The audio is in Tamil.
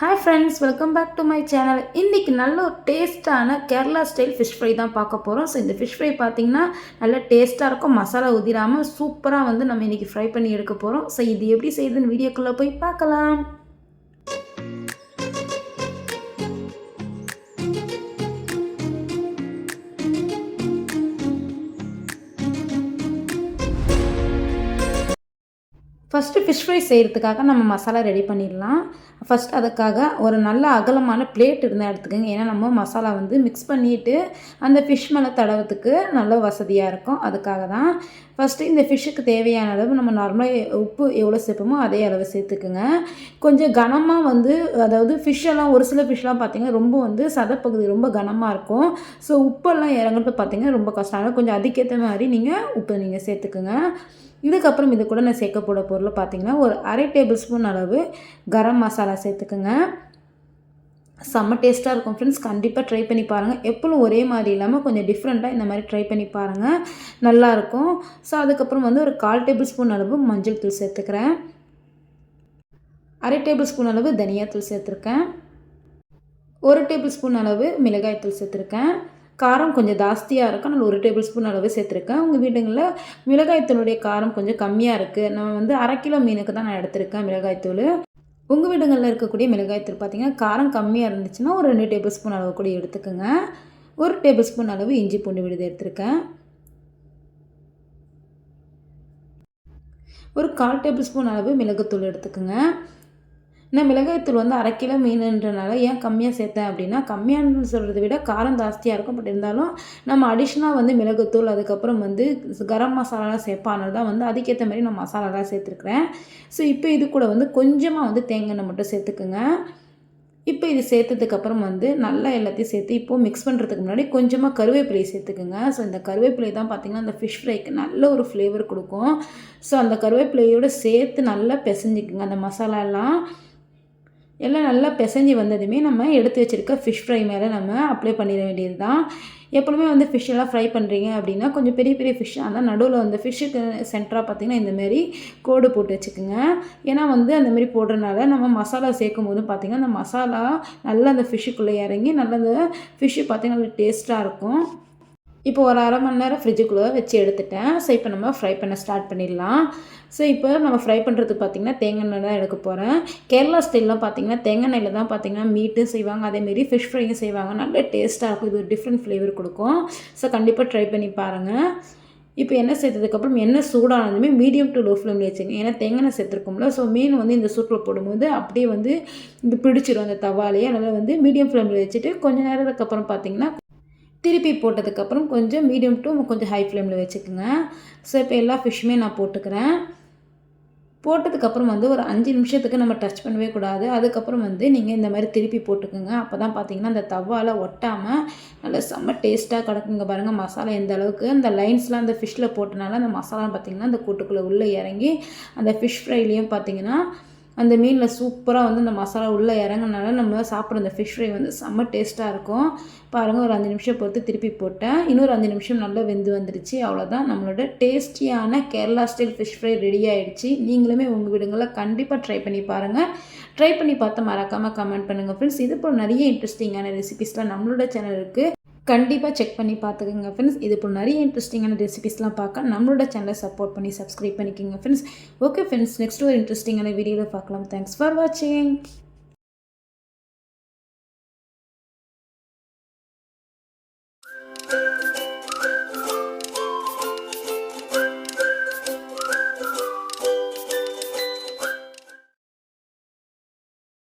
Hi friends welcome back to my channel இன்றைக்கி நல்ல ஒரு டேஸ்ட்டான கேரளா ஸ்டைல் ஃபிஷ் ஃப்ரை தான் பார்க்க போகிறோம் ஸோ இந்த ஃபிஷ் ஃப்ரை பார்த்திங்கன்னா நல்ல டேஸ்ட்டாக இருக்கும். மசாலா உதிராமல் சூப்பராக வந்து நம்ம இன்றைக்கி ஃப்ரை பண்ணி எடுக்க போகிறோம் ஸோ இது எப்படி செய்யுதுன்னு வீடியோக்குள்ளே போய் பார்க்கலாம். ஃபஸ்ட்டு ஃபிஷ் ஃப்ரை செய்கிறதுக்காக நம்ம மசாலா ரெடி பண்ணிடலாம். ஃபஸ்ட் அதுக்காக ஒரு நல்ல அகலமான பிளேட் இருந்தால் எடுத்துக்கோங்க. ஏன்னா நம்ம மசாலா வந்து மிக்ஸ் பண்ணிவிட்டு அந்த ஃபிஷ் மேலே தடவத்துக்கு நல்ல வசதியாக இருக்கும். அதுக்காக தான். ஃபஸ்ட்டு இந்த ஃபிஷ்ஷுக்கு தேவையான அளவு நம்ம நார்மலாக உப்பு எவ்வளோ சேர்ப்போமோ அதே அளவு சேர்த்துக்குங்க. கொஞ்சம் கனமாக வந்து அதாவது ஃபிஷ்ஷெல்லாம் ஒரு சில ஃபிஷ்லாம் பார்த்திங்கன்னா ரொம்ப வந்து சதப்பகுதி ரொம்ப கனமாக இருக்கும். ஸோ உப்பெல்லாம் இறங்குறது பார்த்திங்கன்னா ரொம்ப கஷ்டம். கொஞ்சம் அதுக்கேற்ற மாதிரி நீங்கள் உப்பு நீங்கள் சேர்த்துக்குங்க. இதுக்கப்புறம் இது கூட நான் சேர்க்க போட பொருள் பார்த்திங்கன்னா ஒரு அரை டேபிள் ஸ்பூன் அளவு கரம் மசாலா சேர்த்துக்குங்க. செம்ம டேஸ்ட்டாக இருக்கும் ஃப்ரெண்ட்ஸ் கண்டிப்பாக ட்ரை பண்ணி பாருங்கள் எப்பவும் ஒரே மாதிரி இல்லாமல் கொஞ்சம் டிஃப்ரெண்ட்டாக இந்த மாதிரி ட்ரை பண்ணி பாருங்கள் நல்லாயிருக்கும் ஸோ அதுக்கப்புறம் வந்து ஒரு கால் டேபிள் ஸ்பூன் அளவு மஞ்சள் தூள் சேர்த்துக்கிறேன். அரை டேபிள் ஸ்பூன் அளவு தனியாத்தூள் சேர்த்துருக்கேன். ஒரு டேபிள் ஸ்பூன் அளவு மிளகாய் தூள் சேர்த்துருக்கேன். காரம் கொஞ்சம் ஜாஸ்தியாக இருக்கும் நான் ஒரு டேபிள் ஸ்பூன் அளவு சேர்த்துருக்கேன். உங்கள் வீடுங்களில் மிளகாய்த்தூளுடைய காரம் கொஞ்சம் கம்மியாக இருக்குது நான் வந்து அரை கிலோ மீனுக்கு தான் நான் எடுத்திருக்கேன் மிளகாய்த்தூள். உங்கள் வீடுங்களில் இருக்கக்கூடிய மிளகாய்த்தூள் பார்த்திங்கன்னா காரம் கம்மியாக இருந்துச்சுன்னா ஒரு ரெண்டு டேபிள் ஸ்பூன் அளவு கூட எடுத்துக்கோங்க. ஒரு டேபிள் ஸ்பூன் அளவு இஞ்சி பூண்டு விடுது எடுத்திருக்கேன். ஒரு கால் டேபிள் ஸ்பூன் அளவு மிளகுத்தூள் எடுத்துக்கோங்க. நான் மிளகாய்த்தூள் வந்து அரை கிலோ மீனுன்றனால ஏன் கம்மியாக சேர்த்தேன் அப்படின்னா கம்மியானு சொல்கிறத விட காரம் ஜாஸ்தியாக இருக்கும். பட் இருந்தாலும் நம்ம அடிஷ்னலாக வந்து மிளகுத்தூள் அதுக்கப்புறம் வந்து கரம் மசாலாலாம் சேர்ப்பானது தான் வந்து அதுக்கேற்ற மாதிரி நான் மசாலாலாம் சேர்த்துருக்குறேன். ஸோ இப்போ இது கூட வந்து கொஞ்சமாக வந்து தேங்காய் மட்டும் சேர்த்துக்குங்க. இப்போ இது சேர்த்ததுக்கப்புறம் வந்து நல்லா எல்லாத்தையும் சேர்த்து இப்போது மிக்ஸ் பண்ணுறதுக்கு முன்னாடி கொஞ்சமாக கருவேப்பிலை சேர்த்துக்குங்க. ஸோ இந்த கருவேப்பிலை தான் பார்த்திங்கன்னா அந்த ஃபிஷ் ஃப்ரைக்கு நல்ல ஒரு ஃப்ளேவர் கொடுக்கும். ஸோ அந்த கருவேப்பிலையோடு சேர்த்து நல்லா பிசைஞ்சிக்குங்க அந்த மசாலாலாம் எல்லாம் நல்லா பிசைஞ்சு வந்ததுமே நம்ம எடுத்து வச்சுருக்க ஃபிஷ் ஃப்ரை மேலே நம்ம அப்ளை பண்ணிட வேண்டியது தான் எப்போதுமே வந்து ஃபிஷ் எல்லாம் ஃப்ரை பண்ணுறீங்க அப்படின்னா கொஞ்சம் பெரிய பெரிய ஃபிஷ்ஷாக அந்த நடுவில் வந்து ஃபிஷ்ஷுக்கு சென்டராக பார்த்திங்கன்னா இந்தமாரி கோடு போட்டு வச்சுக்கோங்க. ஏன்னா வந்து அந்தமாரி போடுறதுனால நம்ம மசாலா சேர்க்கும் போது பார்த்திங்கன்னா அந்த மசாலா நல்லா அந்த ஃபிஷ்ஷுக்குள்ளே இறங்கி நல்லா அந்த ஃபிஷ்ஷு பார்த்திங்கன்னா டேஸ்ட்டாக இருக்கும். இப்போ ஒரு அரை மணி நேரம் ஃப்ரிட்ஜுக்குள்ளே வச்சு எடுத்துட்டேன். ஸோ இப்போ நம்ம ஃப்ரை பண்ண ஸ்டார்ட் பண்ணிடலாம். ஸோ இப்போ நம்ம ஃப்ரை பண்ணுறதுக்கு பார்த்திங்கன்னா தேங்காய் எண்ணெய் தான் எடுக்க போகிறேன் கேரளா ஸ்டைல்லாம் பார்த்திங்கன்னா தேங்காய் எண்ணெயில் தான் பார்த்திங்கன்னா மீட்டும் செய்வாங்க. அதேமாரி ஃபிஷ் ஃப்ரையும் செய்வாங்க. நல்ல டேஸ்ட்டாக இருக்கும். இது ஒரு டிஃப்ரெண்ட் ஃப்ளேவர் கொடுக்கும். ஸோ கண்டிப்பாக ட்ரை பண்ணி பாருங்கள் இப்போ எண்ணெய் சேர்த்ததுக்கப்புறம் எண்ணெய் சூடானதுமே மீடியம் டு லோ ஃப்ளேமில் வச்சுங்க. ஏன்னா தேங்காய் சேர்த்துருக்கோம்ல ஸோ மீன் வந்து இந்த சூட்டில் போடும்போது அப்படியே வந்து இது பிடிச்சிரும் அந்த தவாலையே. அதனால் வந்து மீடியம் ஃப்ளேமில் வச்சுட்டு கொஞ்சம் நேரத்துக்கு அப்புறம் பார்த்திங்கன்னா திருப்பி போட்டதுக்கப்புறம் கொஞ்சம் மீடியம் டு கொஞ்சம் ஹை ஃப்ளேமில் வச்சுக்கோங்க. ஸோ இப்போ எல்லா ஃபிஷ்ஷுமே நான் போட்டுக்கிறேன். போட்டதுக்கப்புறம் வந்து ஒரு அஞ்சு நிமிஷத்துக்கு நம்ம டச் பண்ணவே கூடாது. அதுக்கப்புறம் வந்து நீங்கள் இந்த மாதிரி திருப்பி போட்டுக்கோங்க. அப்போ தான் பார்த்தீங்கன்னா அந்த தவால ஒட்டாமல் நல்லா செம்ம டேஸ்ட்டாக கிடக்குங்க பாருங்கள் மசாலா எந்த அளவுக்கு? அந்த லைன்ஸ்லாம் அந்த ஃபிஷ்ஷில் போட்டனால அந்த மசாலா பார்த்திங்கன்னா அந்த கூட்டுக்குள்ளே உள்ளே இறங்கி அந்த ஃபிஷ் ஃப்ரைலேயும் பார்த்திங்கன்னா அந்த மீனில் சூப்பராக வந்து அந்த மசாலா உள்ளே இறங்கினால நம்ம சாப்பிட்ற அந்த ஃபிஷ் ஃப்ரை வந்து செம்ம டேஸ்ட்டாக இருக்கும். பாருங்கள் ஒரு அஞ்சு நிமிஷம் பொறுத்து திருப்பி போட்டேன். இன்னொரு அஞ்சு நிமிஷம் நல்லா வெந்து வந்துடுச்சு அவ்வளோதான் நம்மளோட டேஸ்டியான Kerala style fish fry ready ஆகிடுச்சு நீங்களுமே உங்கள் வீடுங்களில் கண்டிப்பாக ட்ரை பண்ணி பாருங்கள் ட்ரை பண்ணி பார்த்து மறக்காமல் கமெண்ட் பண்ணுங்கள் ஃப்ரெண்ட்ஸ் இது போல் நிறைய இன்ட்ரெஸ்டிங்கான ரெசிபிஸ்லாம் நம்மளோட சேனல் இருக்குது கண்டிப்பாக செக் பண்ணி பார்த்துக்கோங்க ஃப்ரெண்ட்ஸ் இது போல் நிறைய இன்ட்ரெஸ்டிங்கான ரெசிபிஸ்லாம் பார்க்க நம்மளோட சேனலை சப்போர்ட் பண்ணி சப்ஸ்கிரைப் பண்ணிக்கோங்க ஃப்ரெண்ட்ஸ் ஓகே ஃப்ரெண்ட்ஸ் நெக்ஸ்ட் ஒரு இன்ட்ரெஸ்டிங்கான வீடியோவில் பார்க்கலாம். தேங்க்ஸ் ஃபார் வாட்சிங்